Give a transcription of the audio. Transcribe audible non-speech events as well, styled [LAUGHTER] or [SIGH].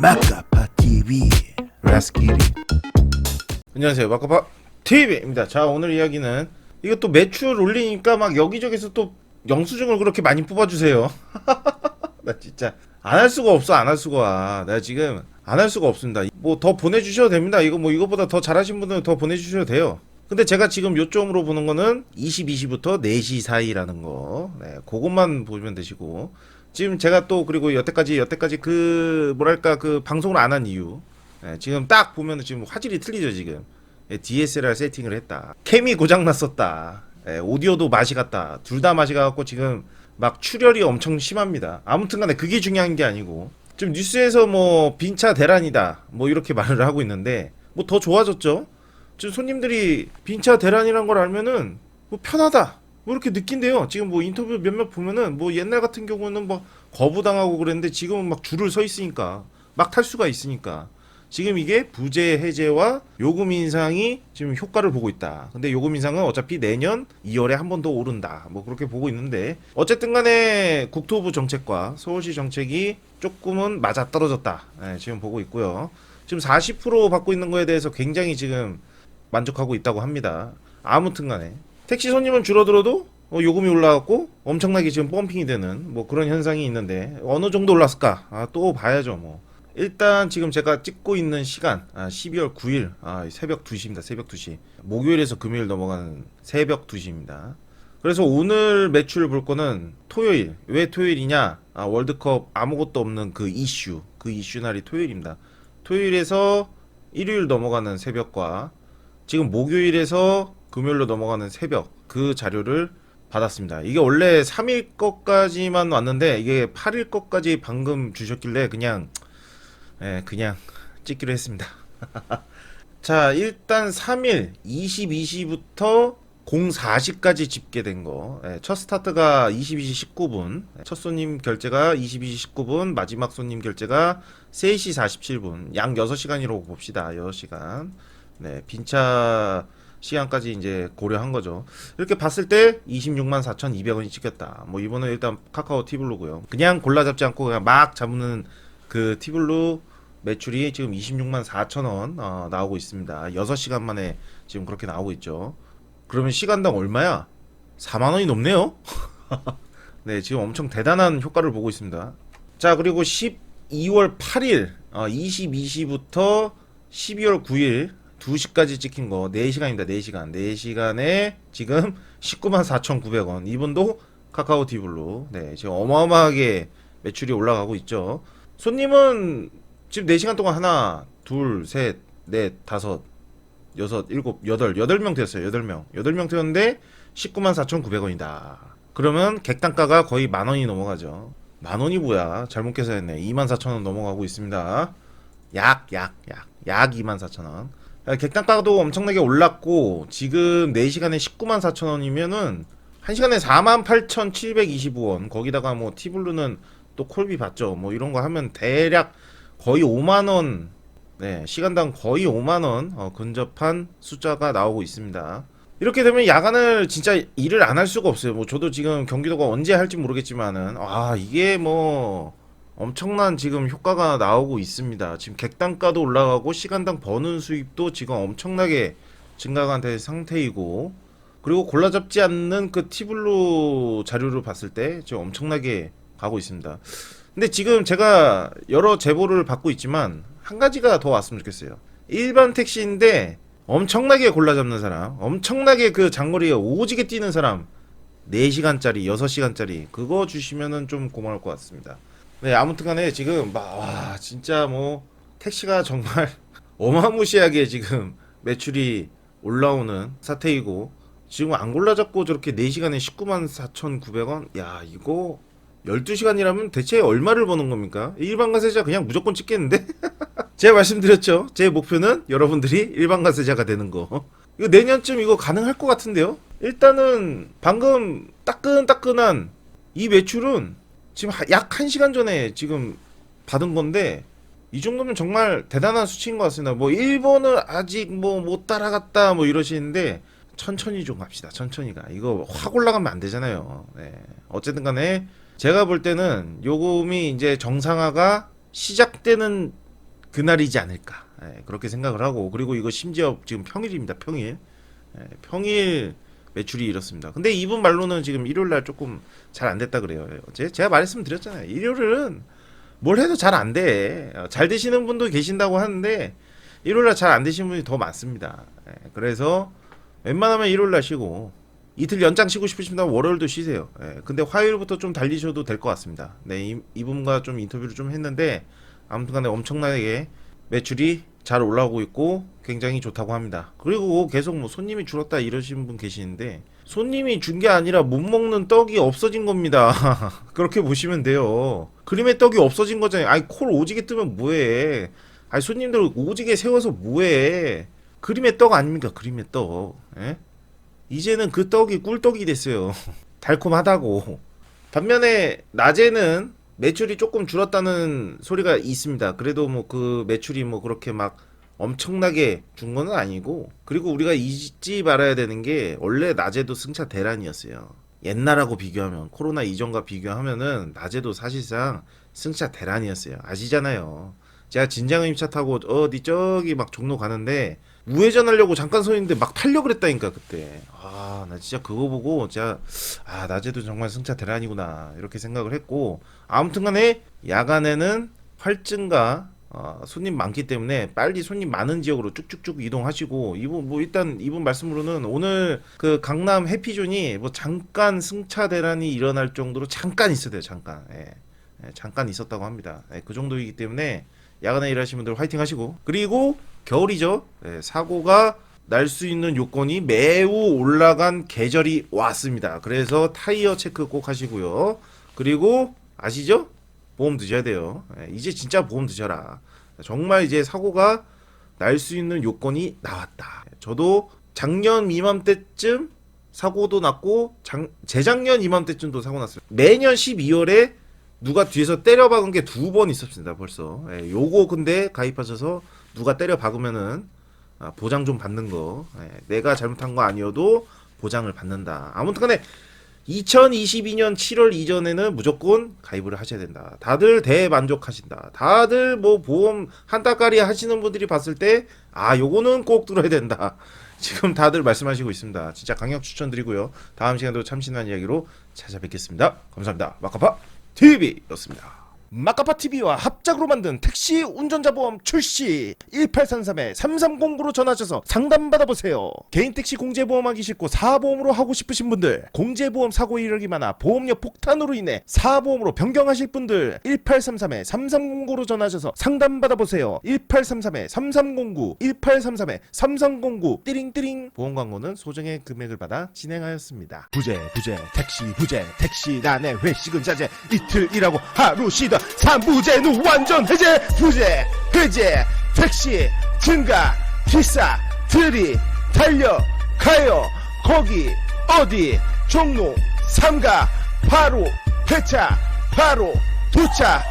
마카파 TV it 안녕하세요. 마카파 TV입니다. 자 오늘 이야기는 또 매출 올리니까 막 여기저기서 또 영수증을 그렇게 많이 뽑아주세요. [LAUGHS] 나 진짜 안 할 수가 없어 안 할 수가. 내가 지금 안 할 수가 없습니다. 뭐 더 보내주셔도 됩니다. 이거 뭐 이거보다 더 잘하신 분들은 더 보내주셔도 돼요. 근데 제가 지금 요점으로 보는 거는 22시부터 4시 사이라는 거. 네, 그것만 보시면 되시고 지금 제가 또 그리고 여태까지 여태까지 그 뭐랄까 그 방송을 안 한 이유 네, 지금 딱 보면은 지금 화질이 틀리죠 지금. 예, DSLR 세팅을 했다. 캠이 고장 났었다. 예, 오디오도 맛이 갔다. 둘 다 맛이 가갖고 지금 막 출혈이 엄청 심합니다. 아무튼간에 그게 중요한 게 아니고. 지금 뉴스에서 뭐 빈차 대란이다. 뭐 이렇게 [LAUGHS] 말을 하고 있는데 뭐 더 좋아졌죠? 지금 손님들이 빈차 대란이란 걸 알면은 뭐 편하다 뭐 이렇게 느낀대요 지금 뭐 인터뷰 몇몇 보면은 뭐 옛날 같은 경우는 뭐 거부당하고 그랬는데 지금은 막 줄을 서 있으니까 막 탈 수가 있으니까 지금 이게 부재 해제와 요금 인상이 지금 효과를 보고 있다. 근데 요금 인상은 어차피 내년 2월에 한 번 더 오른다. 뭐 그렇게 보고 있는데 어쨌든 간에 국토부 정책과 서울시 정책이 조금은 맞아 떨어졌다. 예, 지금 보고 있고요. 지금 40% 받고 있는 거에 대해서 굉장히 지금 만족하고 있다고 합니다. 아무튼 간에 택시 손님은 줄어들어도 어, 요금이 올라갔고 엄청나게 지금 펌핑이 되는 뭐 그런 현상이 있는데 어느 정도 올랐을까? 아, 또 봐야죠 뭐. 일단 지금 제가 찍고 있는 시간 아, 12월 9일 아, 새벽 2시입니다. 새벽 2시. 목요일에서 금요일 넘어가는 새벽 2시입니다. 그래서 오늘 매출 볼 거는 토요일. 왜 토요일이냐? 아, 월드컵 아무것도 없는 그 이슈. 그 이슈 날이 토요일입니다. 토요일에서 일요일 넘어가는 새벽과 지금 목요일에서 금요일로 넘어가는 새벽 그 자료를 받았습니다. 이게 원래 3일 것까지만 왔는데 이게 8일 것까지 방금 주셨길래 그냥 예, 그냥 찍기로 했습니다. [LAUGHS] 자, 일단 3일 22시부터 04시까지 집계된 거. 예, 첫 스타트가 22시 19분. 첫 손님 결제가 22시 19분, 마지막 손님 결제가 3시 47분. 양 6시간이라고 봅시다. 6시간. 네, 빈차 시간까지 이제 고려한 거죠. 이렇게 봤을 때 26만 4,200원이 찍혔다. 뭐 이번은 일단 카카오 티블로고요. 그냥 골라 잡지 않고 그냥 막 잡는 그 티블로 매출이 지금 26만 4천 원 어, 나오고 있습니다. 6시간 만에 지금 그렇게 나오고 있죠. 그러면 시간당 얼마야? 4만 원이 넘네요. [LAUGHS] 네, 지금 엄청 대단한 효과를 보고 있습니다. 자, 그리고 12월 8일 어, 22시부터 12월 9일 2시까지 찍힌 거 4시간입니다. 4시간. 4시간에 지금 19만 4,900원. 이분도 카카오 티블로. 네, 지금 어마어마하게 매출이 올라가고 있죠. 손님은 지금 4시간 동안 하나, 둘, 셋, 넷, 다섯, 여섯, 일곱, 여덟, 여덟 명 됐어요. 여덟 명. 여덟 명 되었는데 19만 4,900원이다. 그러면 객단가가 거의 만 원이 넘어가죠. 만 원이 뭐야? 잘못 계산했네. 2만 4천 원 넘어가고 있습니다. 약, 약, 약. 약 2만 4천 원. 아, 객단가도 엄청나게 올랐고 지금 4시간에 19만 4천 원이면은 1시간에 4만 8,725원. 거기다가 뭐 티블루는 또 콜비 받죠. 뭐 이런 거 하면 대략 거의 5만 원 네, 시간당 거의 5만 원 어, 근접한 숫자가 나오고 있습니다. 이렇게 되면 야간을 진짜 일을 안 할 수가 없어요. 뭐 저도 지금 경기도가 언제 할지 모르겠지만은 아 이게 뭐 엄청난 지금 효과가 나오고 있습니다. 지금 객단가도 올라가고 시간당 버는 수입도 지금 엄청나게 증가가 된 상태이고 그리고 골라잡지 않는 그 티블로 자료를 봤을 때 지금 엄청나게 가고 있습니다. 근데 지금 제가 여러 제보를 받고 있지만 한 가지가 더 왔으면 좋겠어요. 일반 택시인데 엄청나게 골라 잡는 사람, 엄청나게 그 장거리에 오지게 뛰는 사람, 4시간짜리, 6시간짜리 그거 주시면은 좀 고마울 것 같습니다. 네, 아무튼 간에 지금 막, 와, 진짜 뭐 택시가 정말 [LAUGHS] 어마무시하게 지금 매출이 올라오는 사태이고 지금 안 골라 잡고 저렇게 4시간에 19만 4,900원? 야, 이거 12시간이라면 대체 얼마를 버는 겁니까? 일반 가세자 그냥 무조건 찍겠는데? [LAUGHS] 제가 말씀드렸죠. 제 목표는 여러분들이 일반 가세자가 되는 거. 이거 내년쯤 이거 가능할 것 같은데요? 일단은 방금 따끈따끈한 이 매출은 지금 약 1시간 전에 지금 받은 건데 이 정도면 정말 대단한 수치인 것 같습니다. 뭐 일본은 아직 뭐 못 따라갔다 뭐 이러시는데 천천히 좀 갑시다. 천천히 가. 이거 확 올라가면 안 되잖아요. 네. 어쨌든 간에 제가 볼 때는 요금이 이제 정상화가 시작되는 그날이지 않을까 예, 그렇게 생각을 하고 그리고 이거 심지어 지금 평일입니다 평일 예, 평일 매출이 이렇습니다. 근데 이분 말로는 지금 일요일 날 조금 잘 안 됐다 그래요. 예, 어제 제가 말씀 드렸잖아요. 일요일은 뭘 해도 잘 안 돼 잘 되시는 분도 계신다고 하는데 일요일 날 잘 안 되시는 분이 더 많습니다. 예, 그래서 웬만하면 일요일 날 쉬고 이틀 연장 쉬고 싶으시면 월요일도 쉬세요. 예, 근데 화요일부터 좀 달리셔도 될 것 같습니다. 네, 이, 이분과 좀 인터뷰를 좀 했는데 아무튼간에 엄청나게 매출이 잘 올라오고 있고 굉장히 좋다고 합니다. 그리고 계속 뭐 손님이 줄었다 이러시는 분 계시는데 손님이 준 게 아니라 못 먹는 떡이 없어진 겁니다. [LAUGHS] 그렇게 보시면 돼요. 그림의 떡이 없어진 거잖아요. 아니 콜 오지게 뜨면 뭐해? 아니 손님들 오지게 세워서 뭐해? 그림의 떡 아닙니까? 그림의 떡. 예? 이제는 그 떡이 꿀떡이 됐어요. [LAUGHS] 달콤하다고. 반면에 낮에는 매출이 조금 줄었다는 소리가 있습니다. 그래도 뭐 그 매출이 뭐 그렇게 막 엄청나게 준 거는 아니고 그리고 우리가 잊지 말아야 되는 게 원래 낮에도 승차 대란이었어요. 옛날하고 비교하면 코로나 이전과 비교하면은 낮에도 사실상 승차 대란이었어요. 아시잖아요. 제가 진장임차 타고 어디 저기 막 종로 가는데 우회전 하려고 잠깐 서 있는데 막 타려고 그랬다니까 그때. 아 나 진짜 그거 보고 진짜 아 낮에도 정말 승차 대란이구나 이렇게 생각을 했고 아무튼간에 야간에는 활증가 어, 손님 많기 때문에 빨리 손님 많은 지역으로 쭉쭉쭉 이동하시고 이분 뭐 일단 이분 말씀으로는 오늘 그 강남 해피존이 뭐 잠깐 승차 대란이 일어날 정도로 잠깐 있어요 잠깐. 예. 예, 잠깐 있었다고 합니다. 예, 그 정도이기 때문에 야간에 일하시는 분들 화이팅 하시고. 그리고 겨울이죠. 예, 사고가 날 수 있는 요건이 매우 올라간 계절이 왔습니다. 그래서 타이어 체크 꼭 하시고요. 그리고 아시죠? 보험 드셔야 돼요. 예, 이제 진짜 보험 드셔라. 정말 이제 사고가 날 수 있는 요건이 나왔다. 저도 작년 이맘때쯤 사고도 났고 장, 재작년 이맘때쯤도 사고 났어요. 매년 12월에 누가 뒤에서 때려 박은 게 두 번 있었습니다 벌써. 예, 요거 근데 가입하셔서 누가 때려 박으면은 아, 보장 좀 받는 거. 예, 내가 잘못한 거 아니어도 보장을 받는다. 아무튼간에 2022년 7월 이전에는 무조건 가입을 하셔야 된다. 다들 대만족하신다. 다들 뭐 보험 한 달까리 하시는 분들이 봤을 때 아 요거는 꼭 들어야 된다. [LAUGHS] 지금 다들 말씀하시고 있습니다. 진짜 강력 추천드리고요. 다음 시간에도 참신한 이야기로 찾아뵙겠습니다. 감사합니다. 마카파 TV였습니다. 마카파 TV와 합작으로 만든 택시 운전자 보험 출시 1833에 3309로 전화하셔서 상담 받아보세요. 개인 택시 공제 보험 하기 싫고 사보험으로 하고 싶으신 분들, 공제 보험 사고 이력이 많아 보험료 폭탄으로 인해 사보험으로 변경하실 분들 1833에 3309로 전화하셔서 상담 받아보세요. 1833에 3309, 1833에 3309 띠링띠링 보험 광고는 소정의 금액을 받아 진행하였습니다. 부재 부재 택시 부재 택시 난의 회식은 자제 이틀 일하고 하루 쉬다 삼부재는 완전 해제 부재 해제 택시 증가 기사 들이 달려 가요 거기 어디 종로 삼가 바로 회차 바로 도착